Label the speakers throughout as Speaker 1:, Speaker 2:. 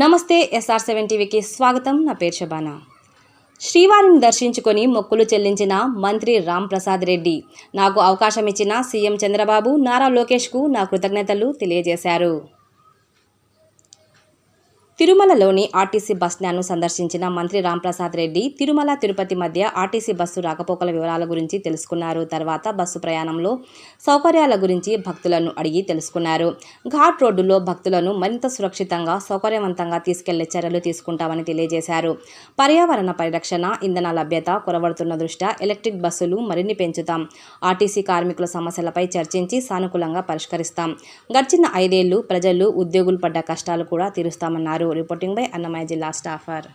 Speaker 1: నమస్తే SR seven టీవీకి స్వాగతం. నా పేరు శబానా. శ్రీవారిని దర్శించుకొని మొక్కులు చెల్లించిన మంత్రి రామ్ ప్రసాద్ రెడ్డి నాకు అవకాశం ఇచ్చిన సీఎం చంద్రబాబు నారా లోకేష్కు నా కృతజ్ఞతలు తెలియజేశారు. తిరుమలలోని ఆర్టీసీ బస్ స్టాండ్ను సందర్శించిన మంత్రి రాంప్రసాద్ రెడ్డి తిరుమల తిరుపతి మధ్య ఆర్టీసీ బస్సు రాకపోకల వివరాల గురించి తెలుసుకున్నారు. తర్వాత బస్సు ప్రయాణంలో సౌకర్యాల గురించి భక్తులను అడిగి తెలుసుకున్నారు. ఘాట్ రోడ్డులో భక్తులను మరింత సురక్షితంగా సౌకర్యవంతంగా తీసుకెళ్ళే చర్యలు తీసుకుంటామని తెలియజేశారు. పర్యావరణ పరిరక్షణ ఇంధన లభ్యత కొరబడుతున్న దృష్ట్యా ఎలక్ట్రిక్ బస్సులు మరిన్ని పెంచుతాం. ఆర్టీసీ కార్మికుల సమస్యలపై చర్చించి సానుకూలంగా పరిష్కరిస్తాం. గడిచిన ఐదేళ్ళు ప్రజలు ఉద్యోగులు పడ్డ కష్టాలు కూడా తీరుస్తామన్నారు. రిపోర్టింగ్ బై అన్నమయ్య జిల్లా స్టాఫర్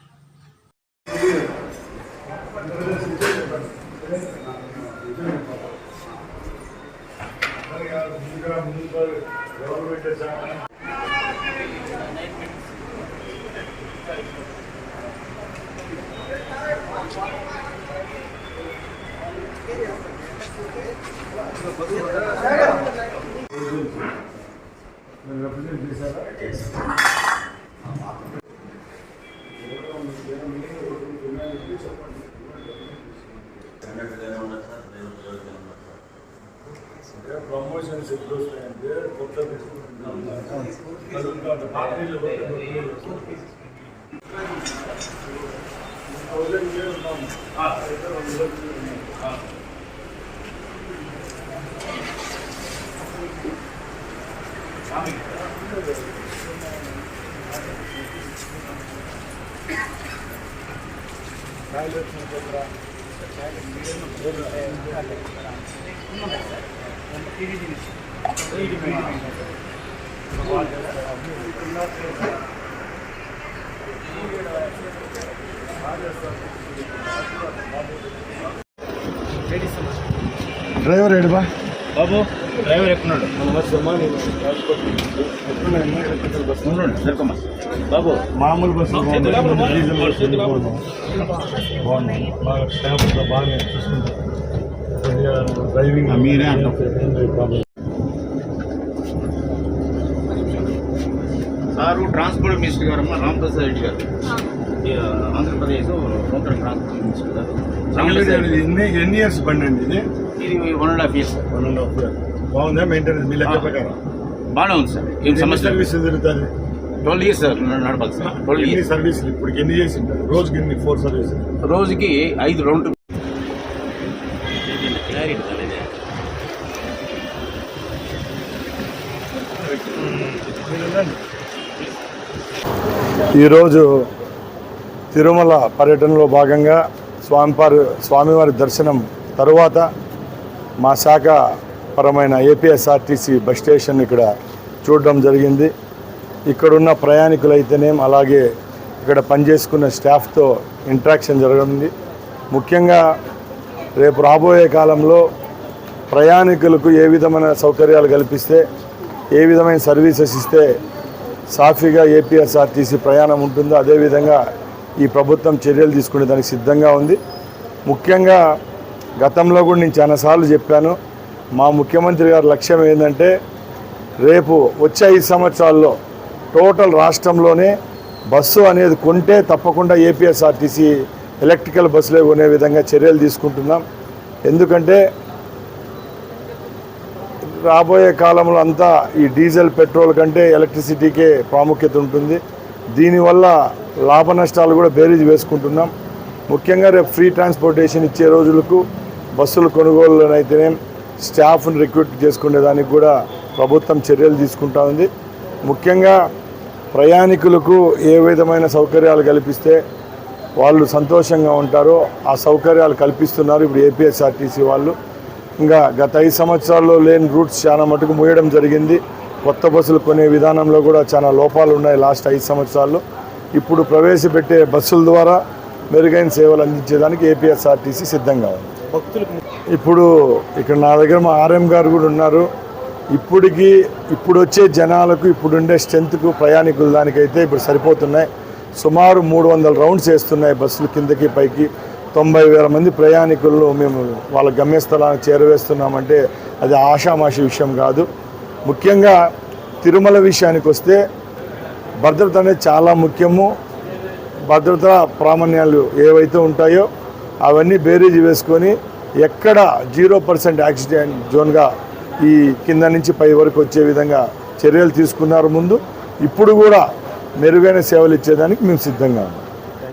Speaker 2: ప్రమోషన్స్ ఎప్పుడు వస్తాయంటే కొత్త పెట్టుకుంటున్నాం పార్టీలు థౌసండ్ ఉన్నాం అయితే రెండు లక్షలు ఉన్నాయి. డ్రైవర్
Speaker 3: బాబు డ్రైవర్ ఎక్కున్నాడు ఉండండి సరుకోమ్మా బాబు
Speaker 2: మామూలు బస్సు బాగా చూసుకుంటారు డ్రైవింగ్
Speaker 3: మీరే అంటాం. సారు ట్రాన్స్పోర్ట్ మినిస్టర్ గారు అమ్మ రామప్రసాద్ రెడ్డి గారు. ఆంధ్రప్రదేశ్ నూతన ట్రాన్స్పోర్ట్ మినిస్టర్ గారు.
Speaker 2: ఎన్ని ఎన్ని ఇయర్స్ బండి అండి ఇది?
Speaker 3: ఇది one and half years
Speaker 2: one and half year బాగుందా? మెయింటెనెన్స్ మీ లెక్క ప్రకారం?
Speaker 3: బాగానే ఉంది సార్. ఏం సమస్య
Speaker 2: సర్వీస్ తిరుగుతుంది
Speaker 3: ట్వెల్వ్ ఇయర్స్ సార్ నడపాలి సార్. ట్వెల్వ్
Speaker 2: ఎన్ని
Speaker 3: ఇయర్స్.
Speaker 2: సర్వీసులు ఇప్పుడు ఎన్ని చేసి ఉంటారు రోజుకి ఎన్ని ఫోర్ సర్వీస్
Speaker 3: రోజుకి ఐదు రౌండ్.
Speaker 2: ఈరోజు తిరుమల పర్యటనలో భాగంగా స్వామివారి స్వామివారి దర్శనం తరువాత మా శాఖ పరమైన ఏపీఎస్ఆర్టీసీ బస్ స్టేషన్ ఇక్కడ చూడడం జరిగింది. ఇక్కడున్న ప్రయాణికులైతేనేం అలాగే ఇక్కడ పనిచేసుకున్న స్టాఫ్తో ఇంట్రాక్షన్ జరగనుంది. ముఖ్యంగా రేపు రాబోయే కాలంలో ప్రయాణికులకు ఏ విధమైన సౌకర్యాలు కల్పిస్తే ఏ విధమైన సర్వీసెస్ ఇస్తే సాఫీగా ఏపీఎస్ఆర్టీసీ ప్రయాణం ఉంటుందో అదేవిధంగా ఈ ప్రభుత్వం చర్యలు తీసుకునే దానికి సిద్ధంగా ఉంది. ముఖ్యంగా గతంలో కూడా నేను చాలాసార్లు చెప్పాను మా ముఖ్యమంత్రి గారి లక్ష్యం ఏంటంటే రేపు వచ్చే ఐదు సంవత్సరాల్లో టోటల్ రాష్ట్రంలోనే బస్సు అనేది కొంటే తప్పకుండా ఏపీఎస్ఆర్టీసీ ఎలక్ట్రికల్ బస్సులే కొనే విధంగా చర్యలు తీసుకుంటున్నాం. ఎందుకంటే రాబోయే కాలంలో అంతా ఈ డీజిల్ పెట్రోల్ కంటే ఎలక్ట్రిసిటీకే ప్రాముఖ్యత ఉంటుంది. దీనివల్ల లాభ నష్టాలు కూడా బేరీజ్ వేసుకుంటున్నాం. ముఖ్యంగా రేపు ఫ్రీ ట్రాన్స్పోర్టేషన్ ఇచ్చే రోజులకు బస్సులు కొనుగోలులోనైతేనే స్టాఫ్ను రిక్రూట్ చేసుకునే దానికి కూడా ప్రభుత్వం చర్యలు తీసుకుంటా ఉంది. ముఖ్యంగా ప్రయాణికులకు ఏ విధమైన సౌకర్యాలు కల్పిస్తే వాళ్ళు సంతోషంగా ఉంటారో ఆ సౌకర్యాలు కల్పిస్తున్నారు ఇప్పుడు ఏపీఎస్ఆర్టీసీ వాళ్ళు. ఇంకా గత ఐదు సంవత్సరాల్లో లేని రూట్స్ చాలా మటుకు మూయడం జరిగింది. కొత్త బస్సులు కొనే విధానంలో కూడా చాలా లోపాలు ఉన్నాయి లాస్ట్ ఐదు సంవత్సరాల్లో. ఇప్పుడు ప్రవేశపెట్టే బస్సుల ద్వారా మెరుగైన సేవలు అందించేదానికి ఏపీఎస్ఆర్టీసీ సిద్ధంగా ఉంది. ఇప్పుడు ఇక్కడ నా దగ్గర మా ఆర్ఎం గారు కూడా ఉన్నారు. ఇప్పటికి ఇప్పుడు వచ్చే జనాలకు ఇప్పుడుండే స్ట్రెంత్కు ప్రయాణికుల దానికైతే ఇప్పుడు సరిపోతున్నాయి. సుమారు మూడు వందల రౌండ్స్ వేస్తున్నాయి బస్సులు కిందకి పైకి. తొంభై వేల మంది ప్రయాణికులను మేము వాళ్ళ గమ్యస్థలానికి చేరవేస్తున్నామంటే అది ఆషామాషి విషయం కాదు. ముఖ్యంగా తిరుమల విషయానికి వస్తే భద్రత అనేది చాలా ముఖ్యము. భద్రతా ప్రామాణ్యాలు ఏవైతే ఉంటాయో అవన్నీ బేరీజ్ వేసుకొని ఎక్కడ జీరో పర్సెంట్ యాక్సిడెంట్ జోన్గా ఈ కింద నుంచి పై వరకు వచ్చే విధంగా చర్యలు తీసుకున్నారు ముందు. ఇప్పుడు కూడా మెరుగైన సేవలు ఇచ్చేదానికి మేము సిద్ధంగా ఉన్నాం.